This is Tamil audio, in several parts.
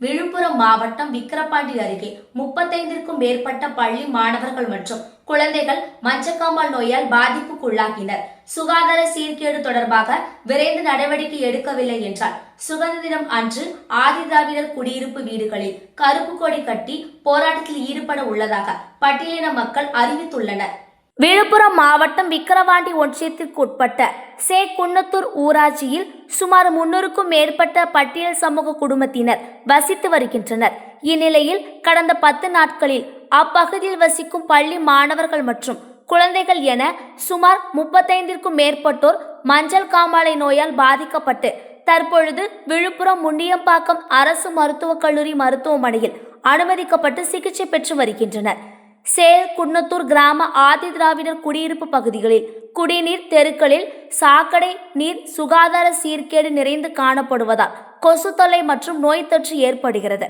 விழுப்புரம் மாவட்டம் விக்கிரபாண்டி அருகே முப்பத்தைந்திற்கும் மேற்பட்ட பள்ளி மாணவர்கள் மற்றும் குழந்தைகள் மஞ்சக்காமல் நோயால் பாதிப்புக்குள்ளாகினர். சுகாதார சீர்கேடு தொடர்பாக விரைந்து நடவடிக்கை எடுக்கவில்லை என்றால் சுதந்திர தினம் அன்று ஆதிதிராவிடர் குடியிருப்பு வீடுகளில் கருப்பு கொடி கட்டி போராட்டத்தில் ஈடுபட உள்ளதாக பட்டியலின மக்கள் அறிவித்துள்ளனர். விழுப்புரம் மாவட்டம் விக்கிரவாண்டி ஒன்றியத்திற்கு உட்பட்ட சே. குன்னத்தூர் ஊராட்சியில் சுமார் முன்னூறுக்கும் மேற்பட்ட பட்டியல் சமூக குடும்பத்தினர் வசித்து வருகின்றனர். இந்நிலையில் கடந்த பத்து நாட்களில் அப்பகுதியில் வசிக்கும் பள்ளி மாணவர்கள் மற்றும் குழந்தைகள் என சுமார் முப்பத்தைந்திற்கும் மேற்பட்டோர் மஞ்சள் காமாலை நோயால் பாதிக்கப்பட்டு தற்பொழுது விழுப்புரம் முண்டியம்பாக்கம் அரசு மருத்துவக் கல்லூரி மருத்துவமனையில் அனுமதிக்கப்பட்டு சிகிச்சை பெற்று வருகின்றனர். சேல் குன்னத்தூர் கிராம ஆதி திராவிடர் குடியிருப்பு பகுதிகளில் குடிநீர் தெருக்களில் சாக்கடை நீர் சுகாதார சீர்கேடு நிறைந்து காணப்படுவதால் கொசு தொல்லை மற்றும் நோய் தொற்று ஏற்படுகிறது.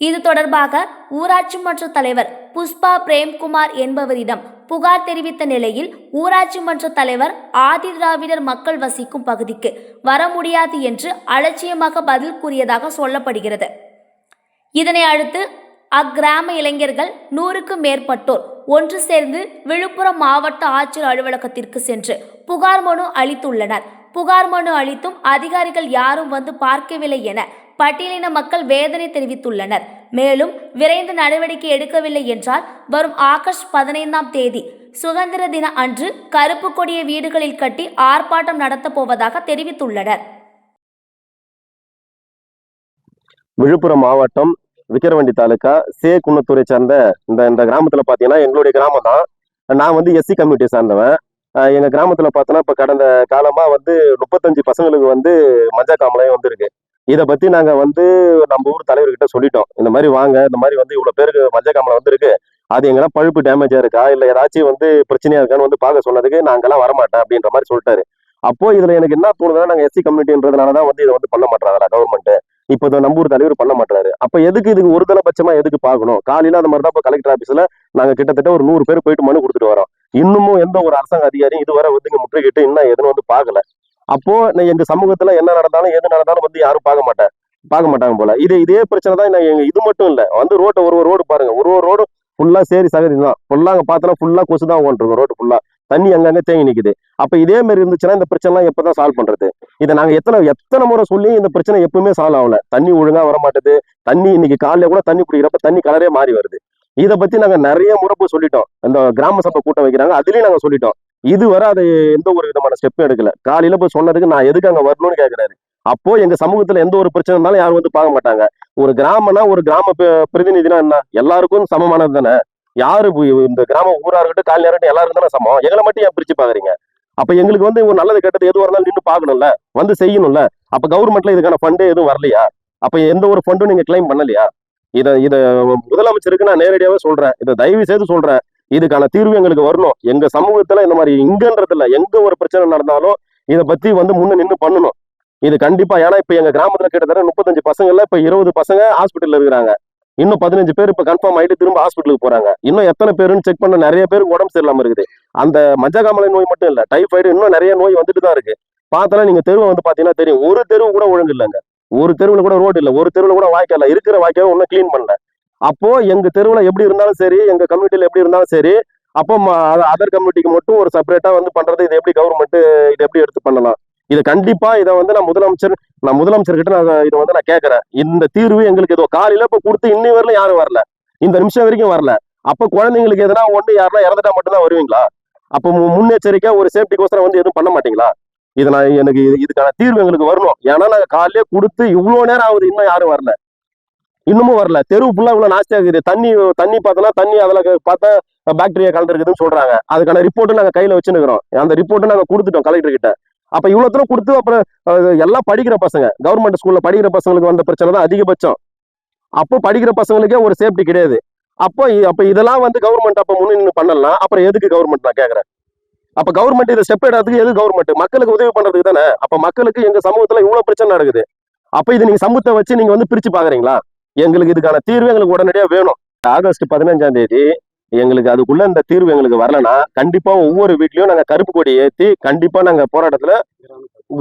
இது தொடர்பாக ஊராட்சி மன்ற தலைவர் புஷ்பா பிரேம்குமார் என்பவரிடம் புகார் தெரிவித்த நிலையில் ஊராட்சி மன்ற தலைவர் ஆதி திராவிடர் மக்கள் வசிக்கும் பகுதிக்கு வர முடியாது என்று அலட்சியமாக பதில் கூறியதாக சொல்லப்படுகிறது. இதனை அடுத்து அக்கிராம இளைஞர்கள் நூறுக்கும் மேற்பட்டோர் ஒன்று சேர்ந்து விழுப்புரம் மாவட்ட ஆட்சியர் அலுவலகத்திற்கு சென்று புகார் மனு அளித்துள்ளனர். புகார் மனு அளித்தும் அதிகாரிகள் யாரும் வந்து பார்க்கவில்லை என பட்டியலின மக்கள் வேதனை தெரிவித்துள்ளனர். மேலும் விரைந்து நடவடிக்கை எடுக்கவில்லை என்றால் வரும் ஆகஸ்ட் பதினைந்தாம் தேதி சுதந்திர தின அன்று கருப்பு கொடிய வீடுகளில் கட்டி ஆர்ப்பாட்டம் நடத்தப் போவதாக தெரிவித்துள்ளனர். விழுப்புரம் மாவட்டம் விக்கிரவண்டி தாலுக்கா சே குன்னத்தூரை சார்ந்த இந்த இந்த கிராமத்தில் பார்த்தீங்கன்னா எங்களுடைய கிராமம் தான். நான் வந்து எஸ்சி கம்யூனிட்டியை சார்ந்தவன். எங்கள் கிராமத்தில் பார்த்தோன்னா இப்போ கடந்த காலமாக வந்து முப்பத்தஞ்சு பசங்களுக்கு வந்து மஞ்சள் காமலையும் வந்திருக்கு. இதை பற்றி நாங்கள் வந்து நம்ம ஊர் தலைவர்கிட்ட சொல்லிட்டோம். இந்த மாதிரி வாங்க இந்த மாதிரி வந்து இவ்வளோ பேருக்கு மஞ்சள் காமலை வந்திருக்கு. அது எங்கன்னா பழுப்பு டேமேஜாக இருக்கா? இல்லை ஏதாச்சும் வந்து பிரச்சனையாக இருக்கான்னு வந்து பார்க்க சொன்னதுக்கு நாங்கள்லாம் வரமாட்டேன் அப்படின்ற மாதிரி சொல்லிட்டாரு. அப்போ இதுல எனக்கு என்ன தோணுதுன்னா நாங்க எஸ்சி கம்யூனிட்டின்றதுனால தான் வந்து இதை வந்து பண்ண மாட்டாங்களா கவர்மெண்ட் இப்போ இந்த நம்பூர் தலைவர் பண்ண மாட்டாரு அப்ப எதுக்கு இதுக்கு ஒரு பட்சமா எதுக்கு பார்க்கணும் காலையில அந்த மாதிரி தான் இப்போ கலெக்டர் ஆபீஸ்ல நாங்க கிட்டத்தட்ட ஒரு நூறு பேர் போயிட்டு மனு கொடுத்துட்டு வரோம். இன்னமும் எந்த ஒரு அரசாங்க அதிகாரியும் இதுவரை வந்து இங்க முற்றுகிட்டு இன்னும் எதுவும் வந்து பார்க்கல அப்போ நான் எங்க சமூகத்துல என்ன நடந்தாலும் எது நடந்தாலும் வந்து யாரும் பார்க்க மாட்டேன். பார்க்க மாட்டாங்க போல. இது இதே பிரச்சனை தான் நான் எங்க இது மட்டும் இல்ல. வந்து ரோட்டை ஒரு ஒரு ரோடு பாருங்க. ஒரு ஒரு ரோடு ஃபுல்லா சரி சகதி தான் ஃபுல்லா அங்க பார்த்தோன்னா ஃபுல்லா கொசு தான் ஓட்டிருக்கும் ரோடு ஃபுல்லா தண்ணி அங்கங்க தேங்கி நிக்குது. அப்போ இதே மாதிரி இருந்துச்சுன்னா இந்த பிரச்சனைலாம் எப்போ தான் சால்வ் பண்ணுறது இதை நாங்கள் எத்தனை எத்தனை முறை சொல்லி இந்த பிரச்சனை எப்பவுமே சால்வ் ஆகல. தண்ணி ஒழுங்காக வர மாட்டேது தண்ணி இன்னைக்கு காலையில் கூட தண்ணி குடிக்கிறப்ப தண்ணி கலரே மாறி வருது. இதை பற்றி நாங்கள் நிறைய முறைப்பு சொல்லிட்டோம். இந்த கிராம சபை கூட்டம் வைக்கிறாங்க. அதுலேயும் நாங்கள் சொல்லிட்டோம். இதுவரை அது எந்த ஒரு விதமான ஸ்டெப்பும் எடுக்கல. காலையில் போய் சொன்னதுக்கு நான் எதுக்கு அங்கே வரணும்னு கேட்குறாரு அப்போ எங்க சமூகத்துல எந்த ஒரு பிரச்சனை இருந்தாலும் யாரும் வந்து பார்க்க மாட்டாங்க. ஒரு கிராமம்னா ஒரு கிராம பிரதிநிதினா என்ன? எல்லாருக்கும் சமமானது தானே? யாரு இந்த கிராம ஊரா இருக்கட்டும் காலையில இருக்கட்டும் எல்லாரும் தானே சமம்? எங்களை மட்டும் ஏன் பிரிச்சு பாக்குறீங்க அப்ப எங்களுக்கு வந்து ஒரு நல்லது கெட்டது எதுவாக இருந்தாலும் நின்று பார்க்கணும்ல வந்து செய்யணும்ல. அப்ப கவர்மெண்ட்ல இதுக்கான ஃபண்டு எதுவும் வரலையா? அப்ப எந்த ஒரு ஃபண்டும் நீங்க கிளைம் பண்ணலையா? இதை இதை முதலமைச்சருக்கு நான் நேரடியாவே சொல்றேன். இதை தயவு செய்து சொல்றேன். இதுக்கான தீர்வு எங்களுக்கு வரணும். எங்க சமூகத்துல இந்த மாதிரி இங்கன்றது இல்லை எங்க ஒரு பிரச்சனை நடந்தாலும் இதை பத்தி வந்து முன்ன நின்று பண்ணணும். இது கண்டிப்பா ஏன்னா இப்ப எங்க கிராமத்துல கிட்டத்தட்ட முப்பத்தஞ்சு பசங்கள்ல இப்ப இருபது பசங்க ஹாஸ்பிட்டல்ல இருக்கிறாங்க. இன்னும் பதினஞ்சு பேர் இப்போ கன்ஃபார்ம் ஆயிட்டு திரும்ப ஹாஸ்பிட்டலுக்கு போறாங்க. இன்னும் எத்தனை பேருன்னு செக் பண்ண நிறைய பேருக்கு உடம்பு சரியில்லாம இருக்குது. அந்த மஞ்சக்காமலை நோய் மட்டும் இல்லை டைஃபாய்டு இன்னும் நிறைய நோய் வந்துட்டு தான் இருக்கு. பார்த்தாலும் நீங்க தெருவை வந்து பாத்தீங்கன்னா தெரியும். ஒரு தெருவு கூட ஒழுங்கு இல்லைங்க ஒரு தெருவில் கூட ரோடு இல்லை. ஒரு தெருவில் கூட வாய்க்கால இருக்கிற வாய்க்காவை ஒன்றும் க்ளீன் பண்ணல. அப்போ எங்க தெருவில் எப்படி இருந்தாலும் சரி எங்க கம்யூனிட்டியில் எப்படி இருந்தாலும் சரி அப்போ அதர் கம்யூனிட்டிக்கு மட்டும் ஒரு செப்பரேட்டா வந்து பண்றது இது எப்படி கவர்மெண்ட் இது எப்படி எடுத்து பண்ணலாம்? இது கண்டிப்பா இதை வந்து நான் முதலமைச்சர் நான் முதலமைச்சர் கிட்ட நான் இதை வந்து நான் கேட்கறேன். இந்த தீர்வு எங்களுக்கு ஏதோ காலையில இப்ப கொடுத்து இன்னி வரல யாரும் வரல. இந்த நிமிஷம் வரைக்கும் வரல. அப்ப குழந்தைங்களுக்கு எதனா ஒண்ணு யாருன்னா இறந்துட்டா மட்டும்தான் வருவீங்களா? அப்ப முன்னெச்சரிக்கை ஒரு சேஃப்டிக்கோசரம் வந்து எதுவும் பண்ண மாட்டீங்களா? இது நான் எனக்கு இது- இதுக்கான தீர்வு எங்களுக்கு வரணும். ஏன்னா நாங்க காலையிலே கொடுத்து இவ்வளவு நேரம் ஆகுது இன்னும் யாரும் வரல. இன்னமும் வரல. தெருவு ஃபுல்லா இவ்வளவு நாஸ்தியா இருக்குது தண்ணி தண்ணி பார்த்தோன்னா தண்ணி அதுல பார்த்தா பாக்டீரியா கலந்துருக்குதுன்னு சொல்றாங்க. அதுக்கான ரிப்போர்ட்டும் நாங்க கையில வச்சுருக்கிறோம் அந்த ரிப்போர்ட்டும் நாங்க கொடுத்துட்டோம் கலெக்டர் கிட்ட. அப்ப இவ்வளவு தூரம் கொடுத்து அப்புறம் எல்லாம் படிக்கிற பசங்க கவர்மெண்ட் ஸ்கூல்ல படிக்கிற பசங்களுக்கு வந்த பிரச்சனை தான் அதிகபட்சம். அப்போ படிக்கிற பசங்களுக்கே ஒரு சேஃப்டி கிடையாது. அப்போ அப்போ அப்ப இதெல்லாம் வந்து கவர்மெண்ட் அப்ப முன்னு பண்ணலாம் அப்புறம் எதுக்கு கவர்மெண்ட் நான் கேக்குறேன் அப்ப கவர்மெண்ட் இதை ஸ்டெப் எது கவர்மெண்ட் மக்களுக்கு உதவி பண்றதுக்கு தானே? அப்ப மக்களுக்கு எங்க சமூகத்துல இவ்வளவு பிரச்சனை நடக்குது. அப்ப இது நீங்க சமூகத்தை வச்சு நீங்க வந்து பிரிச்சு பாக்குறீங்களா எங்களுக்கு இதுக்கான தீர்வு எங்களுக்கு உடனடியா வேணும். ஆகஸ்ட் பதினஞ்சாம் தேதி எங்களுக்கு அதுக்குள்ள இந்த தீர்வு எங்களுக்கு வரலனா கண்டிப்பா ஒவ்வொரு வீட்லயும் நாங்க கருப்பு கொடி ஏத்தி கண்டிப்பா நாங்க போராட்டத்துல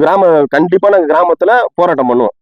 கிராம கண்டிப்பா நாங்க கிராமத்துல போராட்டம் பண்ணுவோம்.